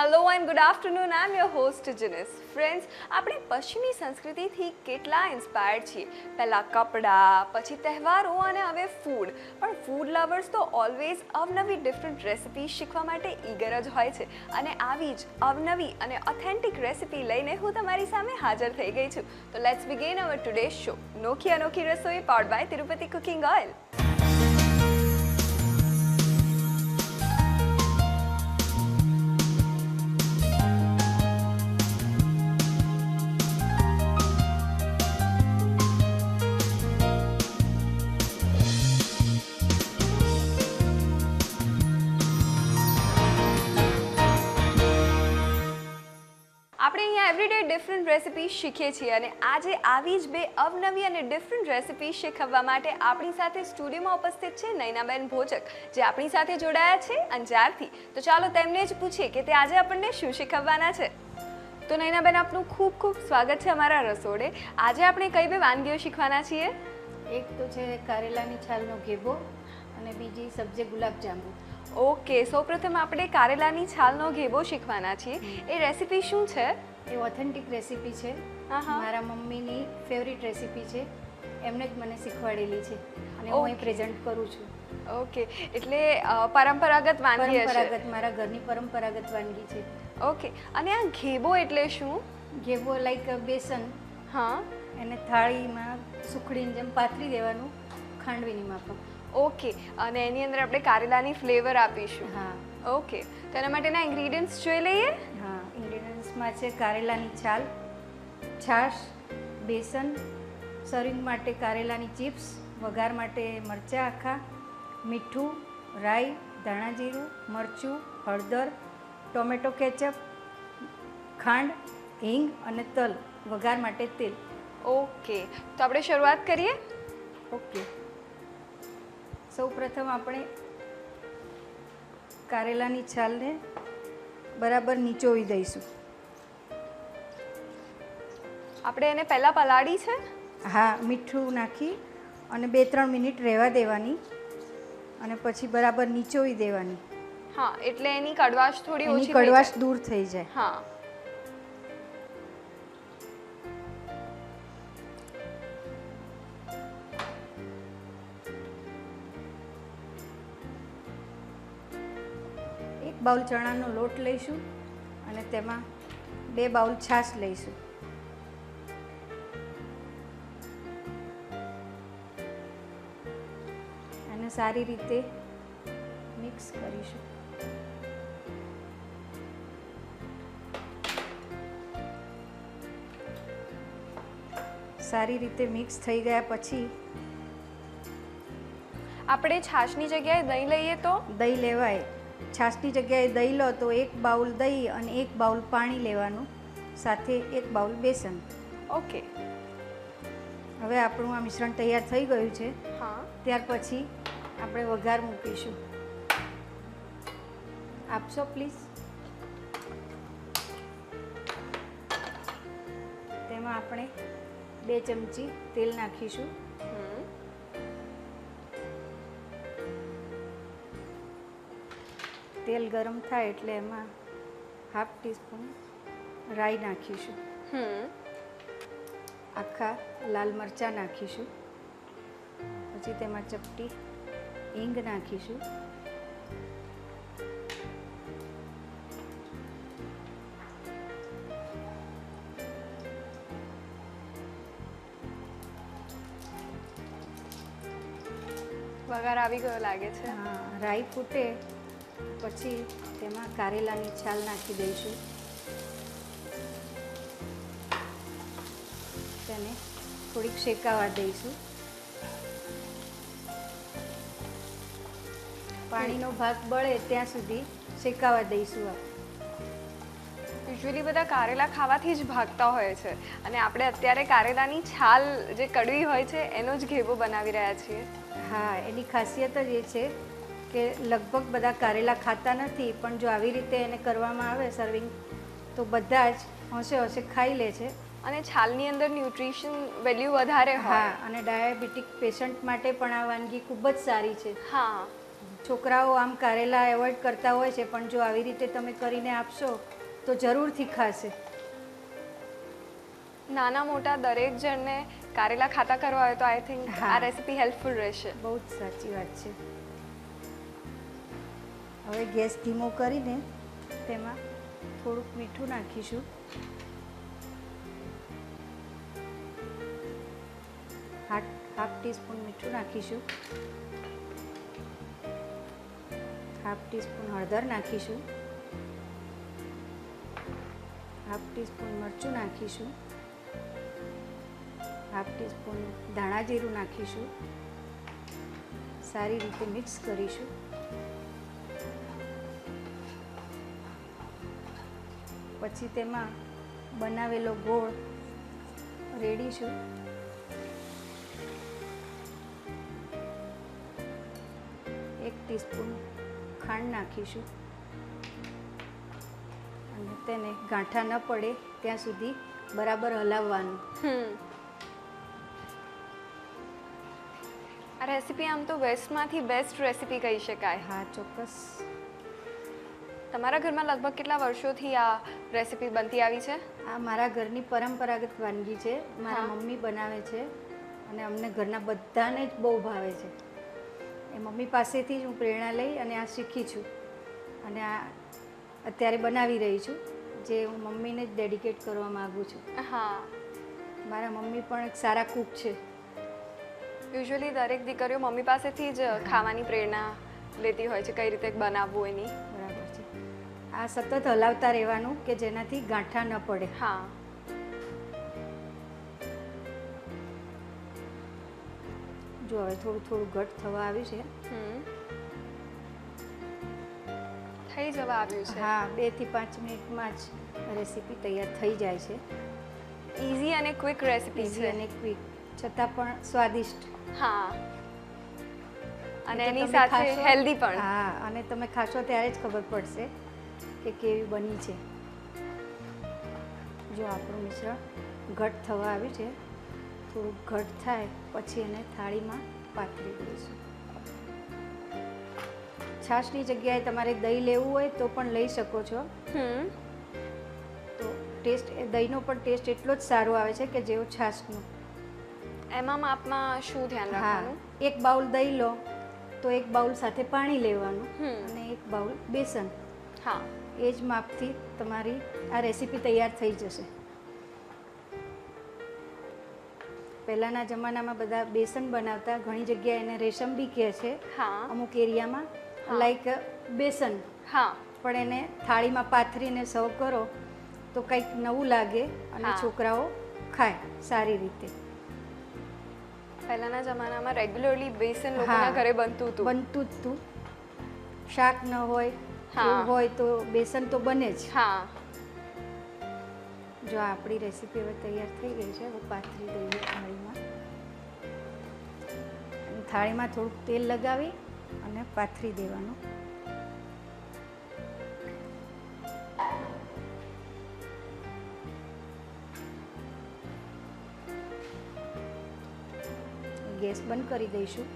Hello and good afternoon I am your host Jinesh friends આપણે પશ્ચિમી સંસ્કૃતિથી કેટલા ઇન્સ્પાયર્ડ છીએ? પહેલાં કપડાં, પછી તહેવારો અને હવે ફૂડ પણ ફૂડ લવર્સ તો ઓલવેઝ અવનવી ડિફરન્ટ રેસિપી શીખવા માટે ઈગર જ હોય છે. અને આવી જ અવનવી અને ઓથેન્ટિક રેસિપી લઈને હું તમારી સામે હાજર થઈ ગઈ છું. તો let's begin our today show Nokhi Anokhi Rasoi powered by Tirupati cooking oil different recipe શીખીએ છીએ અને આજે આવી જ બે અવનવી અને ડિફરન્ટ રેસિપી શીખવવા માટે આપણી સાથે સ્ટુડિયોમાં ઉપસ્થિત છે નૈનાબેન ભોજક જે આપણી સાથે જોડાયા છે અંજારથી. તો ચાલો તેમને જ પૂછીએ કે તે આજે આપણને શું શીખવવાના છે. તો નૈનાબેન આપનું ખૂબ ખૂબ સ્વાગત છે અમારા રસોડે. આજે આપણે કઈ બે વાનગીઓ શીખવાના છીએ? એક તો છે કારેલાની છાલનો ઘેબો અને બીજી સબ્જે ગુલાબ જાંબુ ઓકે સૌપ્રથમ આપણે કારેલાની છાલનો ઘેબો શીખવાના છીએ. એ રેસિપી શું છે? એ ઓથેન્ટિક રેસીપી છે. મારા મમ્મીની ફેવરિટ રેસીપી છે. એમને જ મને શીખવાડેલી છે અને હું અહીં પ્રેઝન્ટ કરું છું. ઓકે એટલે પરંપરાગત વાનગી પરંપરાગત મારા ઘરની પરંપરાગત વાનગી છે. ઓકે અને આ ઘેબો એટલે શું? ઘેબો લાઈક બેસન. હા. એને થાળીમાં સુખડીને જેમ પાથરી દેવાનું ખાંડવીની માફક. ઓકે અને એની અંદર આપણે કારેલાની ફ્લેવર આપીશું. હા. ઓકે તો એના માટેના ઇન્ગ્રીડિયન્ટ્સ જોઈ લઈએ? હા. ઇન્ગ્રીડિયન્ટ્સમાં છે કારેલાની છાલ છાશ બેસન સર્વિંગ માટે કારેલાની ચિપ્સ વઘાર માટે મરચાં આખા મીઠું રાઈ ધાણા જીરું મરચું હળદર ટોમેટો કેચઅપ ખાંડ હિંગ અને તલ વઘાર માટે તેલ. ઓકે તો આપણે શરૂઆત કરીએ? ઓકે. સૌ પ્રથમ આપણે કારેલાની છાલને બરાબર નીચોવી દઈશું. આપણે એને પહેલાં પલાળી છે? હા મીઠું નાખી અને બે ત્રણ મિનિટ રહેવા દેવાની અને પછી બરાબર નીચોવી દેવાની. હા એટલે એની કડવાશ થોડી ઓછી કડવાશ દૂર થઈ જાય. હા. એક બાઉલ ચણાનો લોટ લઈશું અને તેમાં બે બાઉલ છાશ લઈશું. સારી રીતે મિક્સ કરીશું સારી રીતે મિક્સ થઈ ગયા પછી આપણે છાશની જગ્યાએ દહીં લઈએ તો? દહીં લેવાય. છાશની જગ્યાએ દહીં લો તો એક બાઉલ દહીં અને એક બાઉલ પાણી લેવાનું સાથે એક બાઉલ બેસન. ઓકે. હવે આપણું આ મિશ્રણ તૈયાર થઈ ગયું છે. હા. ત્યાર પછી આપણે વઘાર મૂકીશું. આપશો પ્લીઝ તેમાં આપણે બે ચમચી તેલ નાખીશું. તેલ ગરમ થાય એટલે એમાં હાફ ટીસ્પૂન રાઈ નાખીશું. આખા લાલ મરચાં નાખીશું. પછી તેમાં ચપટી હિંગ નાખીશું. વઘાર આવી ગયો લાગે છે. હા રાઈ ફૂટે પછી તેમાં કારેલાની છાલ નાખી દઈશું. તેને થોડીક શેકાવા દઈશું. પાણીનો ભાગ બળે ત્યાં સુધી શેકાવા દઈશું આપણે યુઝ્યુઅલી બધા કારેલા ખાવાથી જ ભાગતા હોય છે. અને આપણે અત્યારે કારેલાની છાલ જે કડવી હોય છે એનો જ ઘેબો બનાવી રહ્યા છીએ. હા એની ખાસિયત જ એ છે કે લગભગ બધા કારેલા ખાતા નથી પણ જો આવી રીતે એને કરવામાં આવે સર્વિંગ તો બધા જ હોંશે હોંશે ખાઈ લે છે. અને છાલની અંદર ન્યુટ્રિશન વેલ્યુ વધારે હા હોય. અને ડાયાબિટીક પેશન્ટ માટે પણ આ વાનગી ખૂબ જ સારી છે. હા. છોકરાઓ આમ કારેલા એવોઇડ કરતા હોય છે પણ જો આવી રીતે તમે કરીને આપશો તો જરૂરથી ખાશે. નાના મોટા દરેક જણને કારેલા ખાતા કરવા હોય તો આઈ થિંક આ રેસીપી હેલ્પફુલ રહેશે. બહુ જ સાચી વાત છે. હવે ગેસ ધીમો કરીને તેમાં થોડુંક મીઠું નાખીશું. હાફ હાફ ટીસ્પૂન મીઠું નાખીશું. હાફ ટીસ્પૂન હળદર નાખીશું. હાફ ટીસ્પૂન મરચું નાખીશું. હાફ ટીસ્પૂન ધાણા જીરું નાખીશું. સારી રીતે મિક્સ કરીશું. પછી તેમાં બનાવેલો ગોળ રેડીશું એક ટીસ્પૂન ખાંડ નાખીશું. અને તેને ગાંઠા ન પડે ત્યાં સુધી બરાબર હલાવવાનું. આ રેસીપી આમ તો વેસ્ટમાંથી બેસ્ટ રેસીપી કહી શકાય. હા ચોક્કસ. તમારા ઘરમાં લગભગ કેટલા વર્ષોથી આ રેસીપી બનતી આવી છે? આ મારા ઘરની પરંપરાગત વાનગી છે. મારા મમ્મી બનાવે છે અને અમને ઘરના બધાને જ બહુ ભાવે છે. એ મમ્મી પાસેથી જ હું પ્રેરણા લઈ અને આ શીખી છું. અને આ અત્યારે બનાવી રહી છું જે હું મમ્મીને જ ડેડિકેટ કરવા માગું છું. હા. મારા મમ્મી પણ એક સારા કૂક છે. યુઝ્યુઅલી દરેક દીકરીઓ મમ્મી પાસેથી જ ખાવાની પ્રેરણા લેતી હોય છે કઈ રીતે બનાવવું એની. બરાબર છે. આ સતત હલાવતા રહેવાનું કે જેનાથી ગાંઠા ન પડે. હા. જો હવે થોડું થોડું ઘટ થવા આવ્યું છે. હમ. થઈ જવા આવ્યું છે. હા બેથી પાંચ મિનિટમાં જ રેસીપી તૈયાર થઈ જાય છે. ઇઝી અને ક્વિક રેસીપી છે. અને ક્વિક છતાં પણ સ્વાદિષ્ટ. હા. અને એની સાથે હેલ્ધી પણ. હા અને તમે ખાશો ત્યારે જ ખબર પડશે કે કેવી બની છે. જો આપણું મિશ્રણ ઘટ થવા આવ્યું છે. થોડું ઘટ થાય પછી એને થાળીમાં પાથરી દઈશું. છાશની જગ્યાએ તમારે દહીં લેવું હોય તો પણ લઈ શકો છો. તો ટેસ્ટ એ દહીંનો પણ ટેસ્ટ એટલો જ સારો આવે છે કે જેવો છાશનો. એમાં માપમાં શું ધ્યાન રાખવાનું? એક બાઉલ દહીં લો તો એક બાઉલ સાથે પાણી લેવાનું અને એક બાઉલ બેસન. હા. એ જ માપથી તમારી આ રેસીપી તૈયાર થઈ જશે. પહેલાંના જમાનામાં બધા બેસન બનાવતા ઘણી જગ્યાએ એને રેશમ બી કહે છે અમુક એરિયામાં લાઈક બેસન. હા. પણ એને થાળીમાં પાથરીને સર્વ કરો તો કંઈક નવું લાગે અને છોકરાઓ ખાય સારી રીતે. પહેલાના જમાનામાં રેગ્યુલરલી બેસન લોકોના ઘરે બનતું હતું. બનતું જ તું શાક ન હોય. હોય તો બેસન તો બને જ. હા. જો આપણી રેસીપી હવે તૈયાર થઈ ગઈ છે, હવે પાથરી દઈએ થાળીમાં. થાળીમાં થોડુંક તેલ લગાવી અને પાથરી દેવાનું. ગેસ બંધ કરી દઈશું.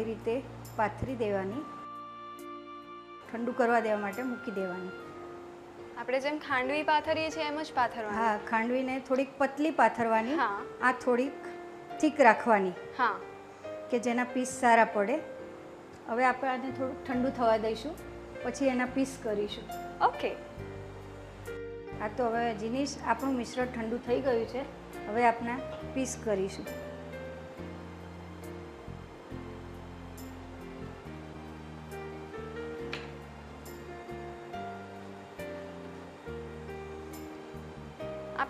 આવી રીતે પાથરી દેવાની. ઠંડુ કરવા દેવા માટે મૂકી દેવાની. આપણે જેમ ખાંડવી પાથરીએ છીએ એમ જ પાથરવાની. હા ખાંડવીને થોડીક પતલી પાથરવાની. આ થોડીક થીક રાખવાની. હા. કે જેના પીસ સારા પડે. હવે આપણે આને થોડુંક ઠંડુ થવા દઈશું. પછી એના પીસ કરીશું. ઓકે. આ તો હવે જીનીશ આપણું મિશ્રણ ઠંડુ થઈ ગયું છે. હવે આપણે પીસ કરીશું.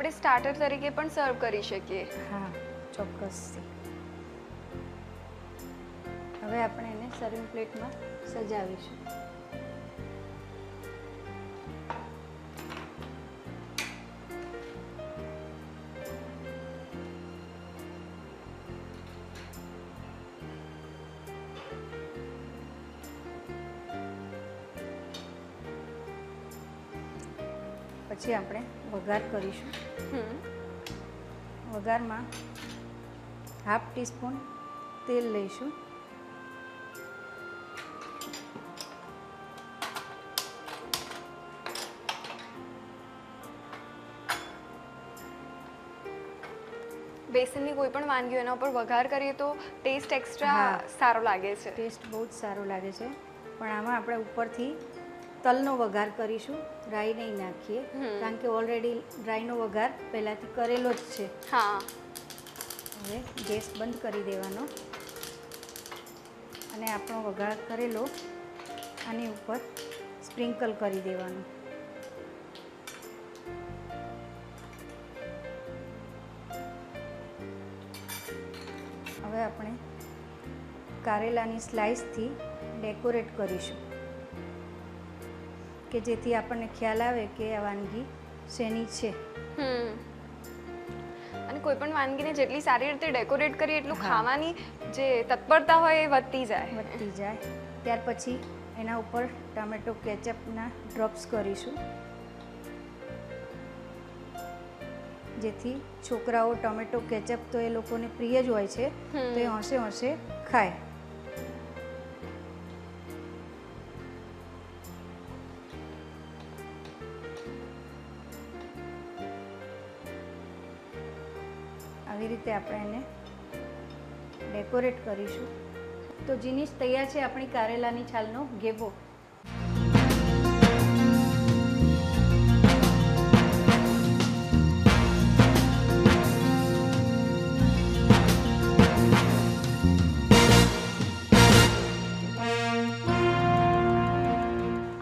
આપણે સ્ટાર્ટર તરીકે પણ સર્વ કરી શકીએ. હા, ચોક્કસ. હવે આપણે એને સર્વિંગ પ્લેટમાં સજાવીશું. પછી આપણે વઘાર કરીશું. વઘારમાં હાફ ટીસ્પૂન તેલ લઈશું. બેસનની કોઈ પણ વાનગીઓ એના ઉપર વઘાર કરીએ તો ટેસ્ટ એક્સ્ટ્રા સારો લાગે છે. ટેસ્ટ બહુ જ સારો લાગે છે. પણ આમાં આપણે ઉપરથી તલનો વઘાર કરીશું રાઈ નહીં નાખીએ કારણ કે ઓલરેડી રાઈનો વઘાર પહેલાંથી કરેલો જ છે. હા. હવે ગેસ બંધ કરી દેવાનો. અને આપણો વઘાર કરેલો આની ઉપર સ્પ્રિંકલ કરી દેવાનો. હવે આપણે કારેલાની સ્લાઇસથી ડેકોરેટ કરીશું. કે જેથી આપણને ખ્યાલ આવે કે આ વાનગી શેની છે. હમ. અને કોઈ પણ વાનગીને જેટલી સારી રીતે ડેકોરેટ કરીએ એટલું ખાવાની જે તત્પરતા હોય એ વધતી જાય. વધતી જાય. ત્યાર પછી એના ઉપર ટામેટો કેચઅપના ડ્રોપ્સ કરીશું. જેથી છોકરાઓ ટોમેટો કેચઅપ તો એ લોકોને પ્રિય જ હોય છે. તો એ હોંશે હોંશે ખાય. રીતે આપણે એને ડેકોરેટ કરીશું. તો જીનીસ તૈયાર છે આપણી કારેલાની છાલનો ઘેબો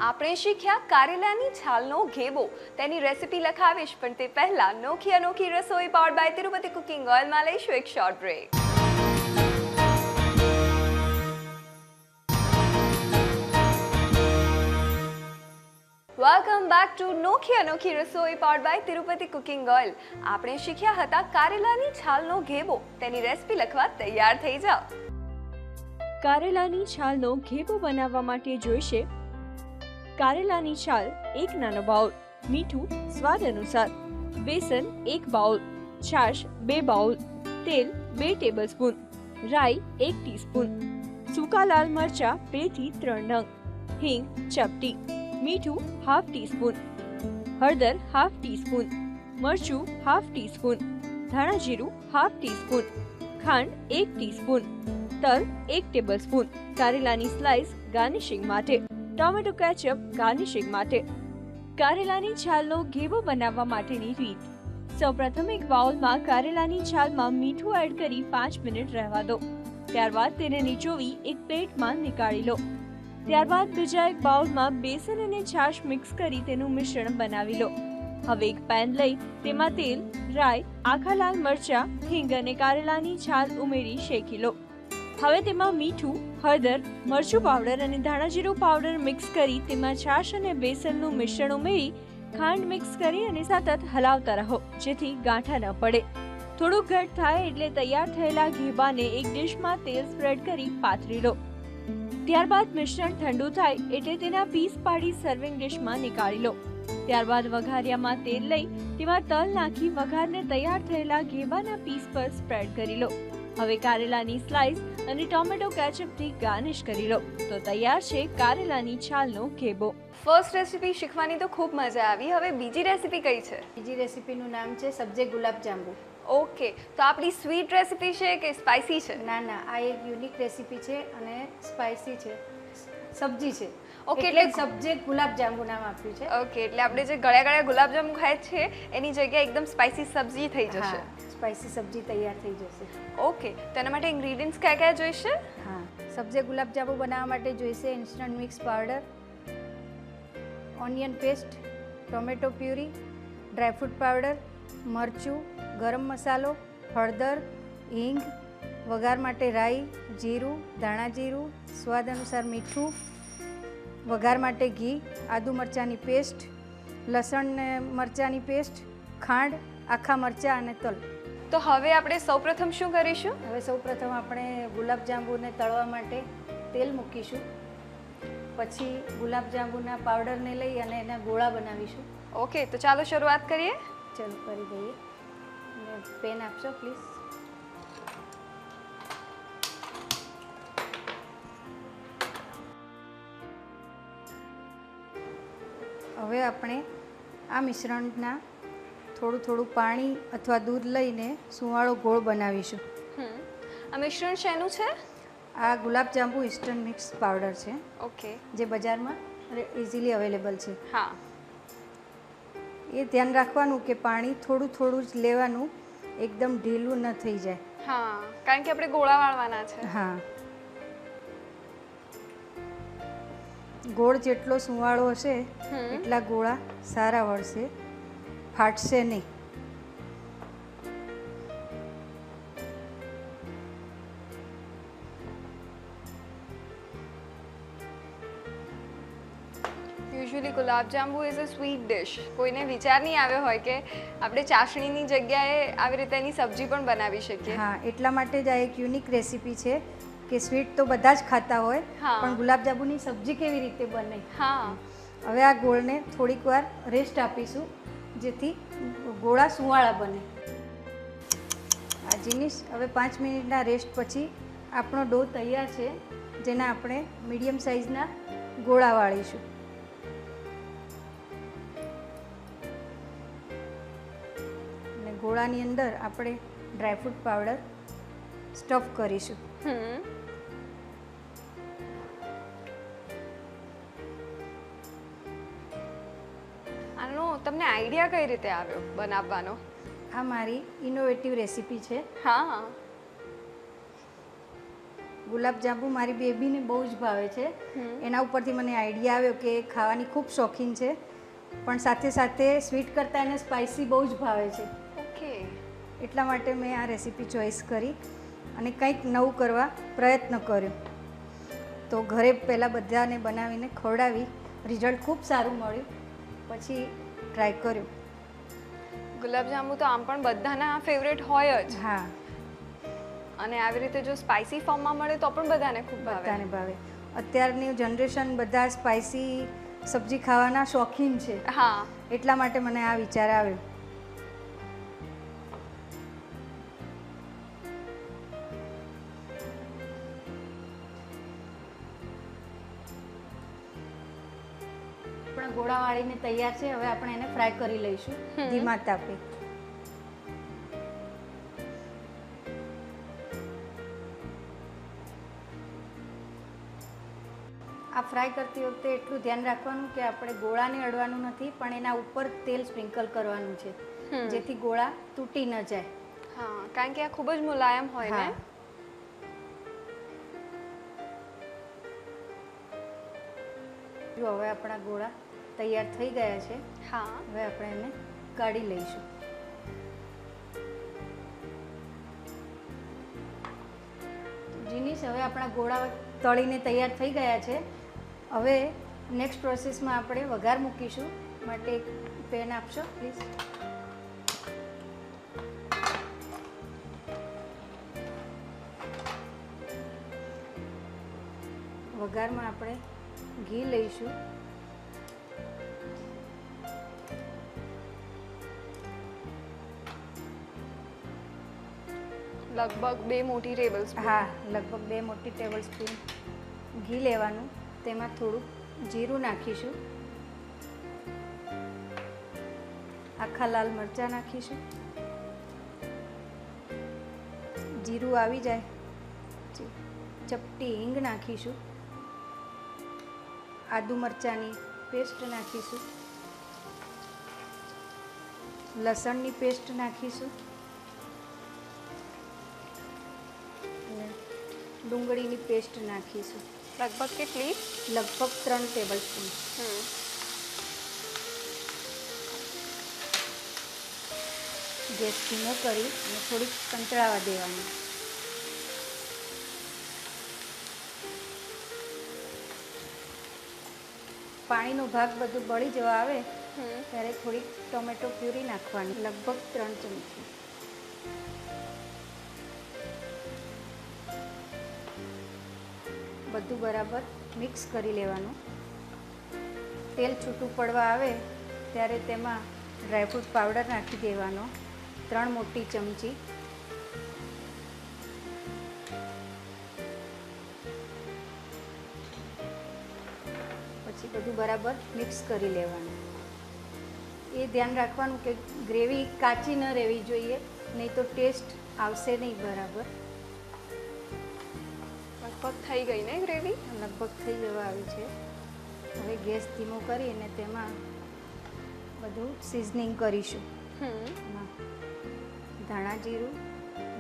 આપણે શીખ્યા કારેલાની છાલનો ઘેબો. તેની રેસિપી લખાવીશ, પણ તે પહેલા Nokhi Anokhi Rasoi powered by Tirupati cooking ઓઇલમાં લઈશું એક short break welcome back to Nokhi Anokhi Rasoi powered by Tirupati cooking oil આપણે શીખ્યા હતા કારેલાની છાલનો ઘેબો. તેની રેસિપી લખવા તૈયાર થઈ જાઓ. કારેલાની છાલનો ઘેબો બનાવવા માટે જોઈશે કારેલાની છાલ એક નાનો બાઉલ, મીઠું સ્વાદ અનુસાર, બેસન એક બાઉલ, છાશ બે બાઉલ, તેલ બે ટેબલસ્પૂન રાઈ એક ટીસ્પૂન સૂકા લાલ મરચા બેથી ત્રણ નંગ, હિંગ ચપટી, મીઠું હાફ ટીસ્પૂન હળદર હાફ ટીસ્પૂન મરચું હાફ ટીસ્પૂન ધાણા જીરું હાફ ટીસ્પૂન ખાંડ એક ટીસ્પૂન તલ એક ટેબલસ્પૂન કારેલાની સ્લાઇસ ગાર્નિશિંગ માટે ટોમેટો કેચઅપ ગાર્નિશિંગ માટે. કારેલાની છાલનો ઘેવો બનાવવા માટેની રીત. સૌપ્રથમ એક બાઉલમાં કારેલાની છાલમાં મીઠું એડ કરી પાંચ મિનિટ રહેવા દો. ત્યારબાદ તેને નીચોવી એક પ્લેટમાં નીકાળી લો. ત્યારબાદ બીજા એક બાઉલમાં બેસન અને છાશ મિક્સ કરી તેનું મિશ્રણ બનાવી લો. હવે એક પેન લઈ તેમાં તેલ, રાઈ, આખા લાલ મરચા, હિંગ અને કારેલાની છાલ ઉમેરી શેકી લો. હવે તેમાં મીઠું, હળદર, મરચું પાવડર અને ધાણા જીરું પાવડર મિક્સ કરી તેમાં છાશ અને બેસનનું મિશ્રણ ઉમેરી ખાંડ મિક્સ કરી અને સતત હલાવતા રહો, જેથી ગાંઠા ન પડે. થોડુંક ઘટ થાય એટલે તૈયાર થયેલા ઘેબાને એક ડિશમાં તેલ સ્પ્રેડ કરી પાથરી લો. ત્યારબાદ મિશ્રણ ઠંડુ થાય એટલે તેના પીસ પાડી સર્વિંગ ડિશમાં નીકાળી લો. ત્યારબાદ વઘારિયામાં તેલ લઈ તેમાં તલ નાખી વઘારને તૈયાર થયેલા ઘેબાના પીસ પર સ્પ્રેડ કરી લો. હવે કારેલાની સ્લાઇસ અને ટોમેટો કેચઅપથી ગાર્નિશ કરી લો. તો તૈયાર છે કારેલાની છાલનો ઘેબો ફર્સ્ટ રેસિપી શીખવાની તો ખૂબ મજા આવી. હવે બીજી રેસિપી કઈ છે? બીજી રેસીપીનું નામ છે સબ્જે ગુલાબ જાંબુ ઓકે. તો આપણી સ્વીટ રેસિપી છે કે સ્પાઇસી છે? ના ના. આ એક યુનિક રેસીપી છે અને સ્પાઇસી છે. સબ્જી છે. ઓકે એટલે સબ્જે ગુલાબજાંબુ નામ આપ્યું છે. ઓકે એટલે આપણે જે ગળ્યા ગળ્યા ગુલાબજાંબુ ખાય છે એની જગ્યાએ એકદમ સ્પાઇસી સબ્જી થઈ જશે. સ્પાઇસી સબ્જી તૈયાર થઈ જશે. ઓકે તેના માટે ઇન્ગ્રીડિયન્ટ્સ કયા કયા જોઈશે? હા સબ્જી ગુલાબજાંબુ બનાવવા માટે જોઈશે instant mix powder onion paste tomato puree dry fruit powder મરચું ગરમ મસાલો હળદર હિંગ વઘાર માટે રાઈ જીરું ધાણા જીરું સ્વાદ અનુસાર મીઠું વઘાર માટે ઘી આદુ મરચાંની પેસ્ટ લસણ મરચાંની પેસ્ટ ખાંડ આખા મરચાં અને તલ. તો હવે આપણે સૌપ્રથમ શું કરીશું? હવે સૌપ્રથમ આપણે ગુલાબજાંબુને તળવા માટે તેલ મૂકીશું. પછી ગુલાબજાંબુના પાવડરને લઈ અને એના ગોળા બનાવીશું. ઓકે તો ચાલો શરૂઆત કરીએ. ચાલો કરી દઈએ. અને પેન આપશો પ્લીઝ હવે આપણે આ મિશ્રણના થોડું થોડું પાણી અથવા દૂધ લઈને સુવાળો ગોળ બનાવીશું. આ મિશ્રણ શેનું છે? આ ગુલાબજાંબુ ઇસ્ટર્ન મિક્સ પાવડર છે. ઓકે. જે બજારમાં ઇઝીલી અવેલેબલ છે. હા. એ ધ્યાન રાખવાનું કે પાણી થોડું થોડું જ લેવાનું એકદમ ઢીલું ન થઈ જાય. હા કારણ કે આપણે ગોળા વાળવાના છે. હા. ગોળ જેટલો સુવાળો હશે. એટલા ગોળા સારા વળશે. ફાટશે નહીં. Usually gulab jamun is a sweet dish કોઈને વિચાર નહીં આવ્યો હોય કે આપણે ચાસણીની જગ્યાએ આવી રીતે એની સબ્જી પણ બનાવી શકીએ. હા એટલા માટે જ આ એક યુનિક રેસીપી છે કે સ્વીટ તો બધા જ ખાતા હોય. પણ ગુલાબજાંબુની સબ્જી કેવી રીતે બને? હા. હવે આ ગોળને થોડીક વાર રેસ્ટ આપીશું. જેથી ગોળા સુવાળા બને. આ જીનિસ હવે પાંચ મિનિટના રેસ્ટ પછી આપણો ડો તૈયાર છે, જેના આપણે મીડિયમ સાઇઝના ગોળા વાળીશું. અને ગોળાની અંદર આપણે ડ્રાયફ્રૂટ પાવડર સ્ટફ કરીશું. તમને આઈડિયા કઈ રીતે આવ્યો બનાવવાનો? આ મારી ઇનોવેટિવ રેસીપી છે. હા. ગુલાબજાંબુ મારી બેબીને બહુ જ ભાવે છે. એના ઉપરથી મને આઈડિયા આવ્યો કે ખાવાની ખૂબ શોખીન છે. પણ સાથે સાથે સ્વીટ કરતાં એને સ્પાઇસી બહુ જ ભાવે છે. ઓકે. એટલા માટે મેં આ રેસીપી ચોઈસ કરી અને કંઈક નવું કરવા પ્રયત્ન કર્યો. તો ઘરે પહેલાં બધાને બનાવીને ખવડાવી. રિઝલ્ટ ખૂબ સારું મળ્યું. પછી ટ્રાય કર્યું. ગુલાબજાંબુ તો આમ પણ બધાના ફેવરેટ હોય જ. હા. અને આવી રીતે જો સ્પાઇસી ફોર્મમાં મળે તો પણ બધાને ખૂબ ભાવે. બધાને ભાવે. અત્યારની જનરેશન બધા સ્પાઇસી સબ્જી ખાવાના શોખીન છે. હા. એટલા માટે મને આ વિચાર આવ્યો. આપણા વાળીને તૈયાર છે હવે આપણે એને ફ્રાય કરી લઈશું. ધીમા તાપે. આ ફ્રાય કરતી વખતે એટલું ધ્યાન રાખવાનું કે આપણે ગોળાને અડવાનું નથી પણ એના ઉપર તેલ સ્પ્રિંકલ કરવાનું છે. જેથી ગોળા તૂટી ન જાય. હા કારણ કે આ ખૂબ જ મુલાયમ હોય ને? જો હવે આપણા ગોળા તૈયાર થઈ ગયા છે. હા. હવે આપણે એને કાઢી લઈશું. જીનીસ હવે આપણા ગોળા તળીને તૈયાર થઈ ગયા છે. હવે નેક્સ્ટ પ્રોસેસમાં આપણે વઘાર મૂકીશું. માટે એક પેન આપશો પ્લીઝ વઘારમાં આપણે ઘી લઈશું. લગભગ બે મોટી ટેબલ હા, લગભગ બે મોટી ટેબલ સ્પૂન ઘી લેવાનું. તેમાં થોડું જીરું નાખીશું. આખા લાલ મરચાં નાખીશું. જીરું આવી જાય. ચપટી હિંગ નાખીશું. આદુ મરચાંની પેસ્ટ નાખીશું. લસણની પેસ્ટ નાખીશું. ડુંગળીની પેસ્ટ નાખીશું. લગભગ કેટલી? લગભગ ત્રણ ટેબલ સ્પૂન ગેસ ધીમો કરી અને થોડીક સંતળાવા દેવાની. પાણીનો ભાગ બધું બળી જવા આવે ત્યારે થોડીક ટોમેટો પ્યુરી નાખવાની. લગભગ ત્રણ ચમચી. બધું બરાબર મિક્સ કરી લેવાનું. તેલ છૂટું પડવા આવે ત્યારે તેમાં ડ્રાયફ્રૂટ પાવડર નાખી દેવાનો, ત્રણ મોટી ચમચી. પછી બધું બરાબર મિક્સ કરી લેવાનું. એ ધ્યાન રાખવાનું કે ગ્રેવી કાચી ન રહેવી જોઈએ, નહીં તો ટેસ્ટ આવશે નહીં બરાબર. લગભગ થઈ ગઈ ને ગ્રેવી? લગભગ થઈ જવા આવી છે. હવે ગેસ ધીમો કરીને તેમાં બધું સિઝનિંગ કરીશું. ધાણા જીરું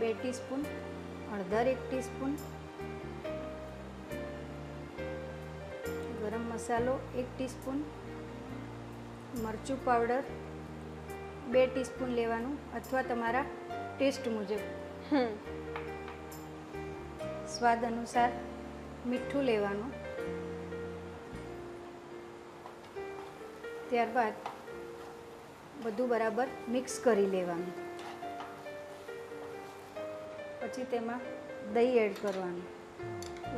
બે ટીસ્પૂન હળદર એક ટીસ્પૂન ગરમ મસાલો એક ટીસ્પૂન મરચું પાવડર બે ટીસ્પૂન લેવાનું અથવા તમારા ટેસ્ટ મુજબ. સ્વાદ અનુસાર મીઠું લેવાનું. ત્યારબાદ બધું બરાબર મિક્સ કરી લેવાનું. પછી તેમાં દહીં એડ કરવાનું.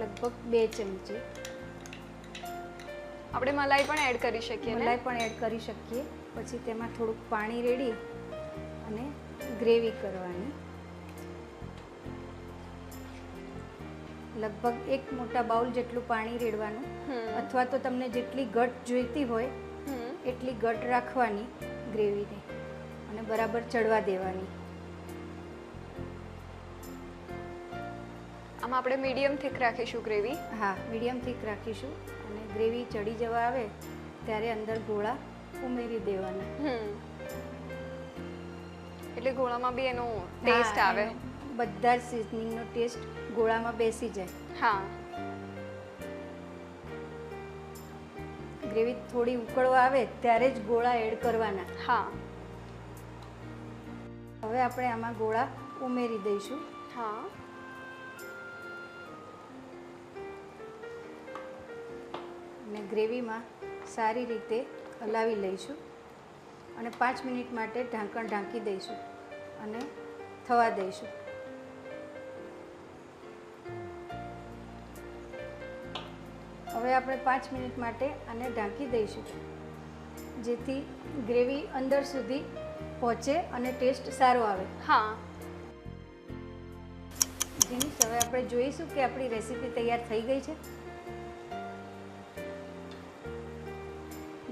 લગભગ બે ચમચી. આપણે મલાઈ પણ એડ કરી શકીએ મલાઈ પણ એડ કરી શકીએ. પછી તેમાં થોડુંક પાણી રેડી અને ગ્રેવી કરવાની. લગભગ એક મોટા બાઉલ જેટલું પાણી રેડવાનું. અથવા તો તમને જેટલી ઘટ જોઈતી હોય એટલી ઘટ રાખવાની ગ્રેવીને અને બરાબર ચડવા દેવાની. આમાં આપણે મીડિયમ થીક રાખીશું ગ્રેવી. હા મીડિયમ થીક રાખીશું અને ગ્રેવી ચડી જવા આવે ત્યારે અંદર ગોળા ઉમેરી દેવાના. એટલે ગોળામાં બી એનો ટેસ્ટ આવે. બધા જ સિઝનિંગનો ટેસ્ટ ગોળામાં બેસી જાય. હા. ગ્રેવી થોડી ઉકળવા આવે ત્યારે જ ગોળા એડ કરવાના. હા. હવે આપણે આમાં ગોળા ઉમેરી દઈશું. હા. અને ગ્રેવીમાં સારી રીતે હલાવી લઈશું. અને પાંચ મિનિટ માટે ઢાંકણ ઢાંકી દઈશું. અને થવા દઈશું. હવે આપણે પાંચ મિનિટ માટે આને ઢાંકી દઈશું. જેથી ગ્રેવી અંદર સુધી પહોંચે અને ટેસ્ટ સારો આવે. હા. જીનીશ હવે આપણે જોઈશું કે આપણી રેસીપી તૈયાર થઈ ગઈ છે.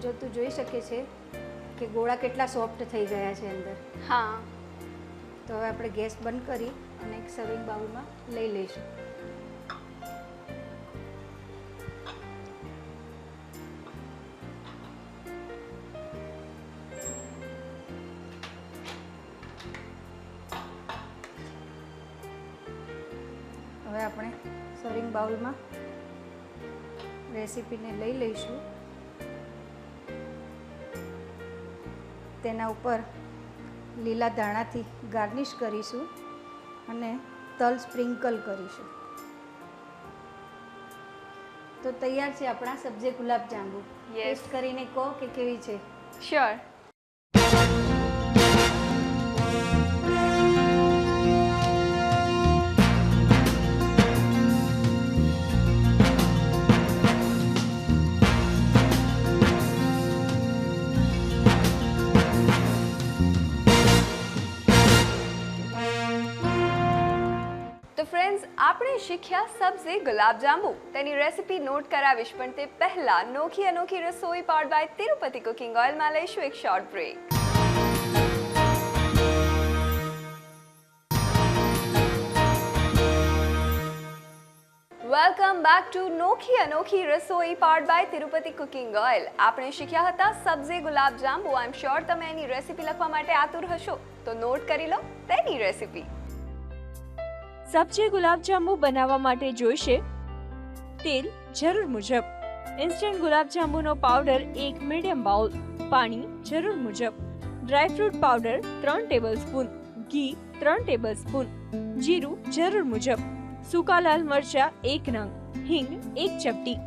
જો તું જોઈ શકે છે કે ગોળા કેટલા સોફ્ટ થઈ ગયા છે અંદર. હા. તો હવે આપણે ગેસ બંધ કરી અને એક સર્વિંગ બાઉલમાં લઈ લઈશું. હવે આપણે સર્વિંગ બાઉલમાં રેસીપીને લઈ લઈશું. તેના ઉપર લીલા ધાણાથી ગાર્નિશ કરીશું અને તલ સ્પ્રિંકલ કરીશું. તો તૈયાર છે આપણા સબ્જે ગુલાબ જાંબુ. ટેસ્ટ કરીને કહો કે કેવી છે? શ્યોર ફ્રેન્ડ્સ આપણે શીખ્યા સબ્ઝે ગુલાબજાંબુ. તેની રેસિપી નોટ કરાવીશ, પણ તે પહેલા Nokhi Anokhi Rasoi powered by Tirupati cooking ઓઇલમાં લઈશું એક short break welcome back to Nokhi Anokhi Rasoi powered by Tirupati cooking oil આપણે શીખ્યા હતા સબ્ઝે ગુલાબ જાંબુ આઈ એમ શ્યોર તમે એની રેસિપી લખવા માટે આતુર હશો. તો નોટ કરી લો તેની રેસિપી સબ્જી ગુલાબજાંબુ બનાવવા માટે જોઈશે. તેલ જરૂર મુજબ. ઇન્સ્ટન્ટ ગુલાબજાંબુનો પાવડર એક મીડિયમ બાઉલ પાણી જરૂર મુજબ. ડ્રાયફ્રૂટ પાવડર ત્રણ ટેબલસ્પૂન ઘી ત્રણ ટેબલસ્પૂન જીરું જરૂર મુજબ. સૂકા લાલ મરચા એક નંગ, હિંગ એક ચપટી,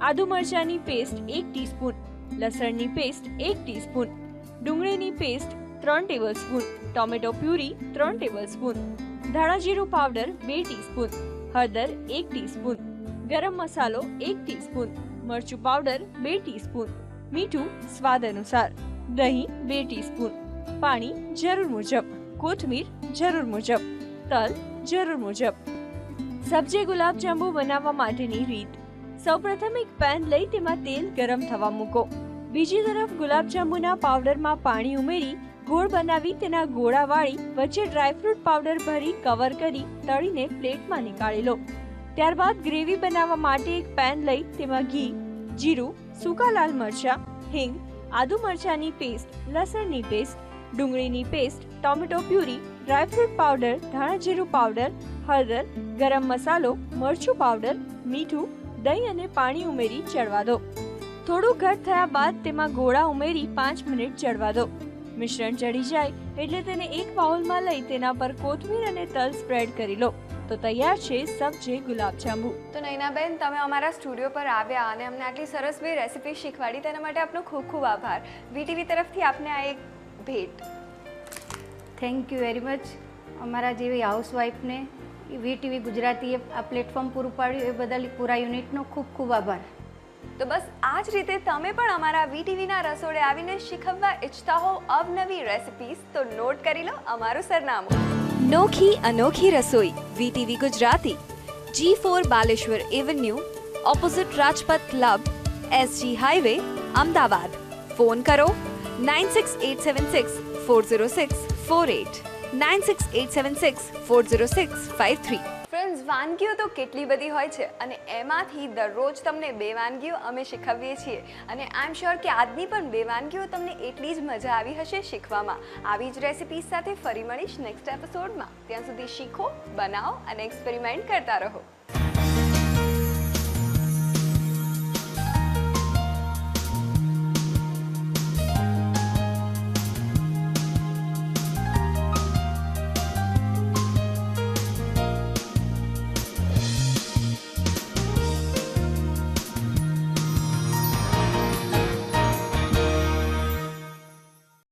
આદુ મરચાની પેસ્ટ એક ટીસ્પૂન લસણની પેસ્ટ એક ટીસ્પૂન ડુંગળીની પેસ્ટ ત્રણ ટેબલસ્પૂન ટોમેટો પ્યુરી ત્રણ ટેબલસ્પૂન ધાણા જીરું પાવડર બે ટીસ્પૂન, હળદર એક ટીસ્પૂન, ગરમ મસાલો એક ટીસ્પૂન, મરચું પાવડર બે ટીસ્પૂન, મીઠું સ્વાદ અનુસાર, દહીં બે ટીસ્પૂન, પાણી જરૂર મુજબ, કોથમીર જરૂર મુજબ, તલ જરૂર મુજબ. સબ્જી ગુલાબજાંબુ બનાવવા માટેની રીત. સૌપ્રથમ એક પેન લઈ તેમાં તેલ ગરમ થવા મૂકો. બીજી તરફ ગુલાબજાંબુના પાવડરમાં પાણી ઉમેરી ગોળ બનાવી તેના ગોળા વાળી વચ્ચે ડ્રાયફ્રૂટ પાવડર ભરી કવર કરી તળીને પ્લેટમાં નીકાળી લો. ત્યારબાદ ગ્રેવી બનાવવા માટે એક પેન લઈ તેમાં ઘી, જીરું, સૂકા લાલ મરચાં, હિંગ, આદુ મરચાંની પેસ્ટ લસણની પેસ્ટ ડુંગળીની paste tomato puree dry fruit powder ધાણા જીરું પાવડર હળદર, ગરમ મસાલો, મરચું પાવડર મીઠું, દહીં અને પાણી ઉમેરી ચડવા દો. થોડું ઘટ થયા બાદ તેમાં ગોળા ઉમેરી પાંચ મિનિટ ચડવા દો. મિશ્રણ ચડી જાય એટલે તેને એક બાઉલમાં લઈ તેના પર કોથમીર અને તલ સ્પ્રેડ કરી લો. તો તૈયાર છે સબ્જી ગુલાબજાંબુ. તો નૈનાબેન તમે અમારા સ્ટુડિયો પર આવ્યા અને અમને આટલી સરસ બે રેસિપી શીખવાડી તેના માટે આપનો ખૂબ ખૂબ આભાર. વીટીવી તરફથી આપને આ એક ભેટ. થેન્ક યુ વેરી મચ અમારા જેવી હાઉસવાઈફને વીટીવી ગુજરાતીએ આ પ્લેટફોર્મ પૂરું પાડ્યું એ બદલ પૂરા યુનિટનો ખૂબ ખૂબ આભાર. તો બસ આ જ રીતે તમે પણ અમારા વીટીવીના રસોડે આવીને શીખવવા ઈચ્છતા હો અવનવી રેસિપીસ તો નોટ કરી લો અમારું સરનામું. Nokhi Anokhi Rasoi VTV Gujarati G four Baleshwar avenue opposite Rajpath club SG highway Ahmedabad. Phone કરો nine six eight seven six four zero six four eight nine six eight seven six four zero six five three friends વાનગીઓ તો કેટલી બધી હોય છે અને એમાંથી દરરોજ તમને બે વાનગીઓ અમે શીખવીએ છીએ. અને આઈ એમ શ્યોર કે આજની પણ બે વાનગીઓ તમને એટલી જ મજા આવી હશે શીખવામાં. આવી જ રેસિપીઝ સાથે ફરી મળીશ નેક્સ્ટ એપિસોડમાં. ત્યાં સુધી શીખો, બનાવો અને એક્સપેરિમેન્ટ કરતા રહો.